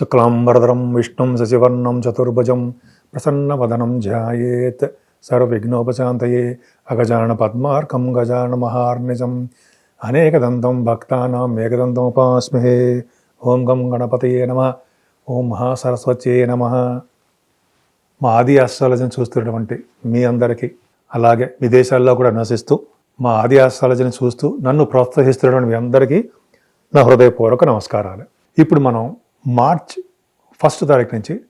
శుక్లాంబరధరం విష్ణుం శశివర్ణం చతుర్భుజం ప్రసన్నవదనం ధ్యాయేత్ సర్వవిఘ్నోపశాంతయే అగజాన పద్మార్కం గజాన మహార్నిజం. అనేకదంతం భక్తానాం ఏకదంతముపాస్మహే. ఓం గం గణపతయే నమ. ఓం మహాసరస్వత్యే నమ. మా ఆది ఆస్ట్రాలజీని చూస్తున్నటువంటి మీ అందరికీ అలాగే విదేశాల్లో కూడా నివసిస్తూ మా ఆది ఆస్ట్రాలజీని చూస్తూ నన్ను ప్రోత్సహిస్తున్నటువంటి మీ అందరికీ నా హృదయపూర్వక నమస్కారాలు. ఇప్పుడు మనం మార్చ్ ఫస్ట్ తారీఖు నుంచి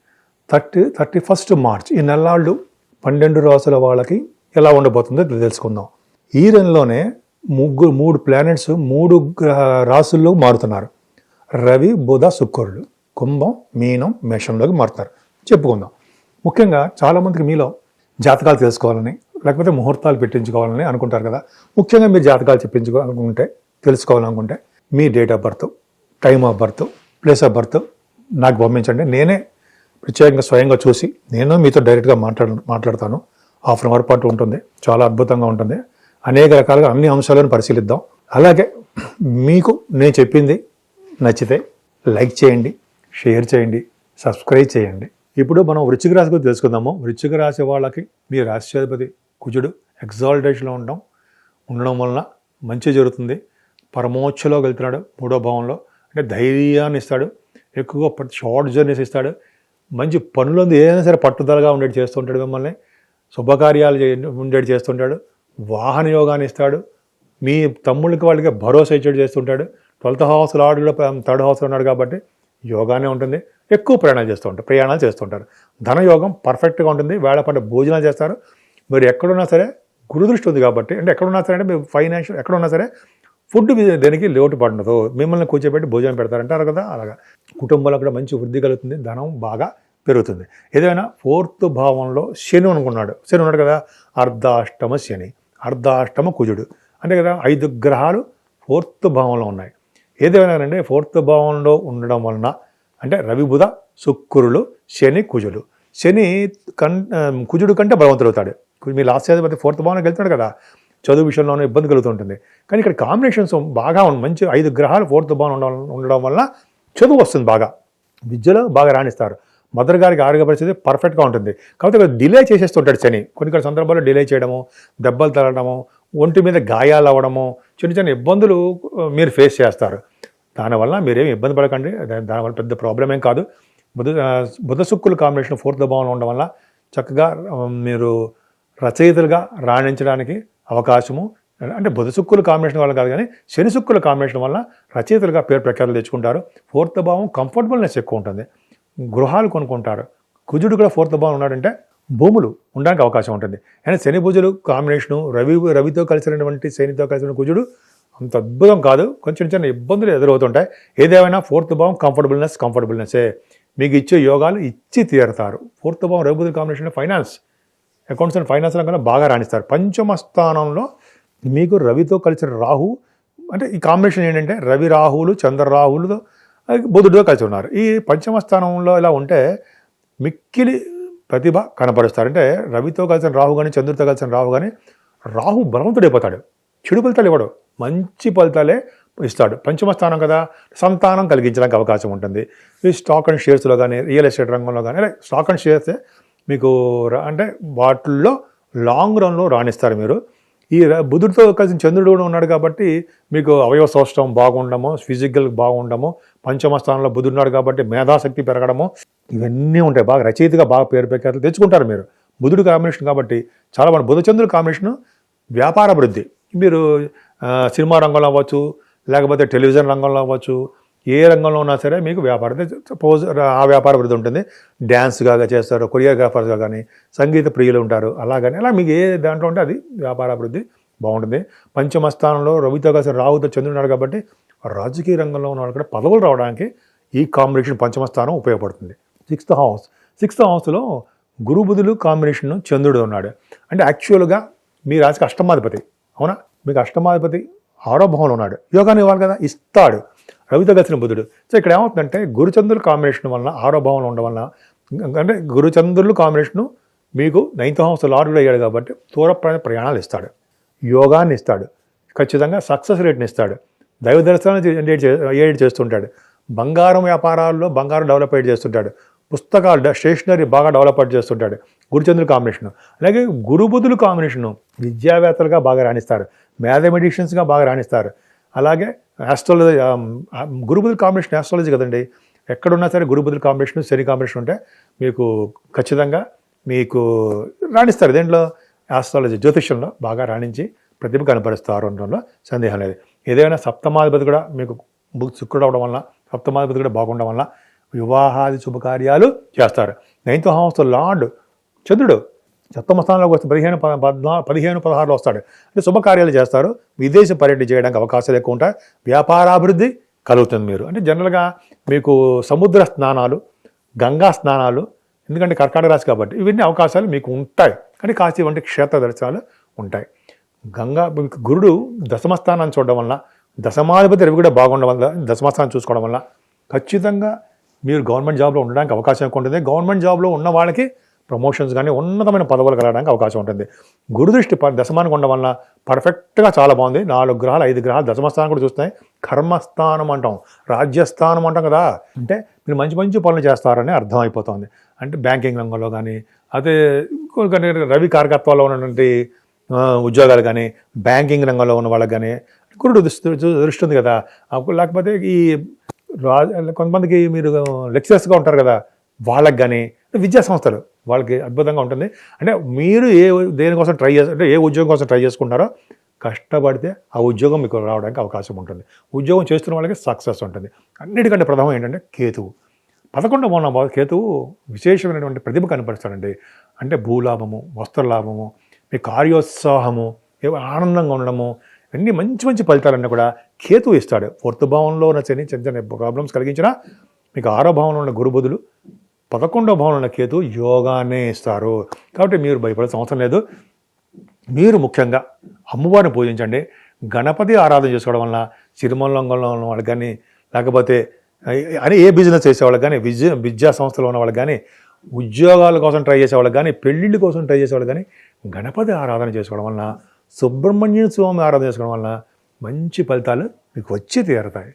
థర్టీ థర్టీ ఫస్ట్ మార్చ్ ఈ నెలాళ్ళు పన్నెండు రాసుల వాళ్ళకి ఎలా ఉండబోతుందో తెలుసుకుందాం. ఈ నెలలోనే ముగ్గురు మూడు ప్లానెట్స్ మూడు గ్రహ రాసుల్లో మారుతున్నారు. రవి బుధ శుక్రుడు కుంభం మీనం మేషంలోకి మారుతారు. చెప్పుకుందాం. ముఖ్యంగా చాలామందికి మీలో జాతకాలు తెలుసుకోవాలని లేకపోతే ముహూర్తాలు పెట్టించుకోవాలని అనుకుంటారు కదా. ముఖ్యంగా మీరు జాతకాలు చెప్పించుకోవాలనుకుంటే తెలుసుకోవాలనుకుంటే మీ date of birth time of birth place of birth నాకు పంపించండి. నేనే ప్రత్యేకంగా స్వయంగా చూసి నేను మీతో డైరెక్ట్గా మాట్లాడ మాట్లాడతాను. హాఫ్ అన్ అవర్ పాటు ఉంటుంది. చాలా అద్భుతంగా ఉంటుంది. అనేక రకాలుగా అన్ని అంశాలను పరిశీలిద్దాం. అలాగే మీకు నేను చెప్పింది నచ్చితే లైక్ చేయండి షేర్ చేయండి సబ్స్క్రైబ్ చేయండి. ఇప్పుడు మనం వృచ్చిక రాశి గురించి తెలుసుకుందాము. వృచ్చిక రాశి వాళ్ళకి మీ రాష్ట్రాధిపతి కుజుడు ఎగ్జాల్టేషన్లో ఉండడం ఉండడం వలన మంచి జరుగుతుంది. పరమోచ్చలో వెళ్తున్నాడు మూడో భావంలో. అంటే ధైర్యాన్ని ఇస్తాడు ఎక్కువగా షార్ట్ జర్నీస్ ఇస్తాడు. మంచి పనులందు ఏదైనా సరే పట్టుదలగా ఉండేది చేస్తుంటాడు మిమ్మల్ని. శుభకార్యాలు ఉండేది చేస్తుంటాడు వాహన యోగాన్ని ఇస్తాడు. మీ తమ్ముళ్ళకి వాళ్ళకి భరోసా ఇచ్చేది చేస్తుంటాడు ట్వెల్త్ హౌస్ లార్డ్ కూడా థర్డ్ హౌస్లో ఉన్నాడు కాబట్టి యోగానే ఉంటుంది. ఎక్కువ ప్రయాణాలు చేస్తూ ఉంటారు ప్రయాణాలు చేస్తుంటారు ధనయోగం పర్ఫెక్ట్గా ఉంటుంది. వేళపంట భోజనాలు చేస్తారు. మీరు ఎక్కడున్నా సరే గురుదృష్టి ఉంది కాబట్టి అంటే ఎక్కడున్నా సరే అంటే మీరు ఫైనాన్షియల్ ఎక్కడున్నా సరే ఫుడ్ మీద దేనికి లోటు పడదు మిమ్మల్ని కూర్చోబెట్టి భోజనం పెడతారంటారు కదా అలాగా. కుటుంబంలో కూడా మంచి వృద్ధి కలుగుతుంది ధనం బాగా పెరుగుతుంది. ఏదైనా ఫోర్త్ భావంలో శని అనుకున్నాడు. శని ఉన్నాడు కదా అర్ధాష్టమ శని. అర్ధాష్టమ కుజుడు. అంటే కదా ఐదు గ్రహాలు ఫోర్త్ భావంలో ఉన్నాయి. ఏదేమైనానండి ఫోర్త్ భావంలో ఉండడం వలన అంటే రవి బుధ శుక్రులు శని కుజులు. శని కన్ కుజుడు కంటే బలవంతుడు అవుతాడు మీ లాస్ట్ అధిపతి ఫోర్త్ భావనకి వెళ్తున్నాడు కదా. చదువు విషయంలోనూ ఇబ్బంది కలుగుతుంటుంది. కానీ ఇక్కడ కాంబినేషన్స్ బాగా మంచి ఐదు గ్రహాలు ఫోర్త్ భావన ఉండడం ఉండడం వల్ల చదువు వస్తుంది బాగా. విద్యలో బాగా రాణిస్తారు. మదర్ గారికి ఆరోగ్య పరిస్థితి పర్ఫెక్ట్గా ఉంటుంది. కాకపోతే డిలే చేసేస్తుంటాడు శని. కొన్ని కొన్ని సందర్భాల్లో డిలే చేయడము దెబ్బలు తగలడము ఒంటి మీద గాయాలు అవ్వడము చిన్న చిన్న ఇబ్బందులు మీరు ఫేస్ చేస్తారు. దానివల్ల మీరేమి ఇబ్బంది పడకండి. దానివల్ల పెద్ద ప్రాబ్లం ఏం కాదు. బుధ బుధ శుక్కుల కాంబినేషన్ ఫోర్త్ భావంలో ఉండడం వల్ల చక్కగా మీరు రచయితలుగా రాణించడానికి అవకాశము. అంటే బుధ శుక్కుల కాంబినేషన్ వల్ల కాదు కానీ శని శుక్కుల కాంబినేషన్ వల్ల రచయితలుగా పేరు ప్రఖ్యాతులు తెచ్చుకుంటారు. ఫోర్త్ భావం కంఫర్టబుల్నెస్ ఎక్కువ ఉంటుంది. గృహాలు కొనుక్కుంటారు. కుజుడు కూడా ఫోర్త్ భావం ఉన్నాడంటే భూములు ఉండడానికి అవకాశం ఉంటుంది. అంటే శని భుజులు కాంబినేషను రవి రవితో కలిసినటువంటి శనితో కలిసిన కుజుడు అంత అద్భుతం కాదు. కొంచెం చిన్న ఇబ్బందులు ఎదురవుతుంటాయి. ఏదేమైనా ఫోర్త్ భావం కంఫర్టబుల్నెస్ కంఫర్టబుల్నెస్సే మీకు ఇచ్చే యోగాలు ఇచ్చి తీరుతారు. ఫోర్త్ భావం Ravi బుధుల combination finance accounts and finance రంగంలో బాగా రాణిస్తారు. పంచమ స్థానంలో మీకు రవితో కలిసిన రాహు అంటే ఈ కాంబినేషన్ ఏంటంటే రవి రాహువులు చంద్ర రాహువులతో బుధుడితో కలిసి ఉన్నారు. ఈ పంచమ స్థానంలో ఇలా ఉంటే మిక్కిలి ప్రతిభ కనపరుస్తారు అంటే రవితో కలిసిన రాహు కానీ చంద్రుడితో కలిసిన రాహు కానీ రాహు బలవంతుడైపోతాడు చెడు ఫలితాలు ఇవ్వడు. మంచి ఫలితాలే ఇస్తాడు. పంచమ స్థానం కదా సంతానం కలిగించడానికి అవకాశం ఉంటుంది. ఈ స్టాక్ అండ్ షేర్స్లో కానీ రియల్ ఎస్టేట్ రంగంలో కానీ అలా స్టాక్ అండ్ షేర్స్ మీకు రా- అంటే వాటిల్లో లాంగ్ రన్లో రాణిస్తారు మీరు. ఈ ర- బుధుడితో కలిసి చంద్రుడు కూడా ఉన్నాడు కాబట్టి మీకు అవయవ సౌష్టం బాగుండము ఫిజికల్ బాగుండము పంచమ స్థానంలో బుధుడు ఉన్నాడు కాబట్టి మేధాశక్తి పెరగడము ఇవన్నీ ఉంటాయి. బాగా రచయితగా బాగా పేరు ప్రఖ్యాతులు తెచ్చుకుంటారు మీరు. బుధుడు కాంబినేషన్ కాబట్టి చాలా మంది బుధచంద్రుడు కాంబినేషన్ వ్యాపార అభివృద్ధి మీరు సినిమా రంగంలో అవ్వచ్చు లేకపోతే టెలివిజన్ రంగంలో అవ్వచ్చు ఏ రంగంలో ఉన్నా సరే మీకు వ్యాపారం సపోజ్ ఆ వ్యాపార అభివృద్ధి ఉంటుంది. డ్యాన్స్గా చేస్తారు కొరియోగ్రాఫర్స్గా కానీ సంగీత ప్రియులు ఉంటారు అలాగని అలా మీకు ఏ దాంట్లో ఉంటే అది వ్యాపార అభివృద్ధి బాగుంటుంది. పంచమ స్థానంలో రవితో కలిసి రాహుతో చంద్రున్నాడు కాబట్టి రాజకీయ రంగంలో ఉన్న వాళ్ళు కూడా పదవులు రావడానికి ఈ కాంబినేషన్ పంచమ స్థానం ఉపయోగపడుతుంది. సిక్స్త్ హౌస్ సిక్స్త్ హౌస్లో గురు బుధులు కాంబినేషన్ చంద్రుడు ఉన్నాడు. అంటే యాక్చువల్గా మీ రాశికి అష్టమాధిపతి అవునా? మీకు అష్టమాధిపతి ఆరోభంలో ఉన్నాడు. యోగాన్ని ఇవ్వాలి కదా? ఇస్తాడు. రవితో కలిసిన బుధుడు. సో ఇక్కడ ఏమవుతుందంటే గురుచంద్రుల కాంబినేషన్ వలన ఆరో భావంలో ఉండడం వలన అంటే గురుచంద్రులు కాంబినేషను మీకు నైన్త్ హౌస్ లార్డుడు అయ్యాడు కాబట్టి దూర ప్రయాణాలు ఇస్తాడు. యోగాన్ని ఇస్తాడు. ఖచ్చితంగా సక్సెస్ రేట్ని ఇస్తాడు. దైవ దర్శనాన్ని ఏడ్ చేస్తుంటాడు. బంగారం వ్యాపారాల్లో బంగారం డెవలప్ చేస్తుంటాడు. పుస్తకాలు స్టేషనరీ బాగా డెవలప్ చేస్తుంటాడు. గురుచంద్రుల కాంబినేషను అలాగే గురుబుధుల కాంబినేషను విద్యావేత్తలుగా బాగా రాణిస్తారు. మ్యాథమెటిషియన్స్గా బాగా రాణిస్తారు. అలాగే ఆస్ట్రాలజీ గురుబుధుల కాంబినేషన్ ఆస్ట్రాలజీ కదండి. ఎక్కడున్నా సరే గురుబుధుల కాంబినేషన్ శని కాంబినేషన్ ఉంటే మీకు ఖచ్చితంగా మీకు రాణిస్తారు. దేంట్లో? ఆస్ట్రాలజీ జ్యోతిష్యంలో బాగా రాణించి ప్రతిభ కనపరుస్తారు అనడంలో సందేహం లేదు. ఏదైనా సప్తమాధిపతి కూడా మీకు శుక్రుడు అవడం వల్ల సప్తమాధిపతి కూడా బాగుండడం వల్ల వివాహాది శుభకార్యాలు చేస్తారు. నైన్త్ హౌస్ లార్డ్ చంద్రుడు సప్తమ స్థానంలోకి వస్తే పదిహేను పద్నా పదిహేను పదహారులో వస్తాడు. అంటే శుభకార్యాలు చేస్తారు. విదేశీ పర్యటన చేయడానికి అవకాశాలు ఎక్కువ ఉంటాయి. వ్యాపారాభివృద్ధి కలుగుతుంది మీరు. అంటే జనరల్గా మీకు సముద్ర స్నానాలు గంగా స్నానాలు ఎందుకంటే కర్కాటక రాశి కాబట్టి ఇవన్నీ అవకాశాలు మీకు ఉంటాయి. కానీ కాశీ వంటి క్షేత్ర దర్శనాలు ఉంటాయి. గంగా మీకు గురుడు దశమస్థానాన్ని చూడడం వల్ల దశమాధిపతి రవి కూడా బాగుండడం వల్ల దశమస్థానం చూసుకోవడం వల్ల ఖచ్చితంగా మీరు గవర్నమెంట్ జాబ్లో ఉండడానికి అవకాశం ఎక్కువ ఉంటుంది. గవర్నమెంట్ జాబ్లో ఉన్న వాళ్ళకి ప్రమోషన్స్ కానీ ఉన్నతమైన పదవులు కలగడానికి అవకాశం ఉంటుంది. గురుదృష్టి ప- దశమానికి ఉండడం వల్ల పర్ఫెక్ట్గా చాలా బాగుంది. నాలుగు గ్రహాలు ఐదు గ్రహాలు దశమస్థానం కూడా చూస్తున్నాయి. కర్మస్థానం అంటాం. రాజ్యస్థానం అంటాం కదా. అంటే మీరు మంచి మంచి పనులు చేస్తారని అర్థమైపోతుంది అంటే బ్యాంకింగ్ రంగంలో కానీ అదే రవి కారకత్వాల్లో ఉన్నటువంటి ఉద్యోగాలు కానీ బ్యాంకింగ్ రంగంలో ఉన్న వాళ్ళకి కానీ గురుడు దృష్టి దృష్టి ఉంది కదా. అప్పుడు లేకపోతే ఈ రా కొంతమందికి మీరు లెక్చరర్స్గా ఉంటారు కదా. వాళ్ళకి కానీ విద్యా సంస్థలు వాళ్ళకి అద్భుతంగా ఉంటుంది. అంటే మీరు ఏ దేనికోసం ట్రై చేసి అంటే ఏ ఉద్యోగం కోసం ట్రై చేసుకుంటారో కష్టపడితే ఆ ఉద్యోగం మీకు రావడానికి అవకాశం ఉంటుంది. ఉద్యోగం చేస్తున్న వాళ్ళకి సక్సెస్ ఉంటుంది. అన్నిటికంటే ప్రథమం ఏంటంటే కేతువు. పదకొండవ ఉన్న కేతువు విశేషమైనటువంటి ప్రతిభ కనపరుస్తాడండి. అంటే భూలాభము వస్త్రలాభము మీ కార్యోత్సాహము ఆనందంగా ఉండడము అన్ని మంచి మంచి ఫలితాలన్నీ కూడా కేతువు ఇస్తాడు. ఫోర్త్ భావంలో ఉన్న శని చిన్న చిన్న ప్రాబ్లమ్స్ కలిగించినా మీకు ఆరో భావంలో ఉన్న గురుబుధులు పదకొండో భవనంలో కేతు యోగానే ఇస్తారు. కాబట్టి మీరు భయపడాల్సిన అవసరం లేదు. మీరు ముఖ్యంగా అమ్మవారిని పూజించండి. గణపతి ఆరాధన చేసుకోవడం వల్ల సిరిమల్లంగంలో ఉన్న వాళ్ళకి కానీ లేకపోతే అని ఏ బిజినెస్ చేసేవాళ్ళకి కానీ విద్య విద్యా సంస్థలో ఉన్న వాళ్ళకి కానీ ఉద్యోగాల కోసం ట్రై చేసేవాళ్ళకి కానీ పెళ్ళిళ్ళ కోసం ట్రై చేసేవాళ్ళకి కానీ గణపతి ఆరాధన చేసుకోవడం వలన సుబ్రహ్మణ్య స్వామి ఆరాధన చేసుకోవడం వలన మంచి ఫలితాలు మీకు వచ్చి తీరుతాయి.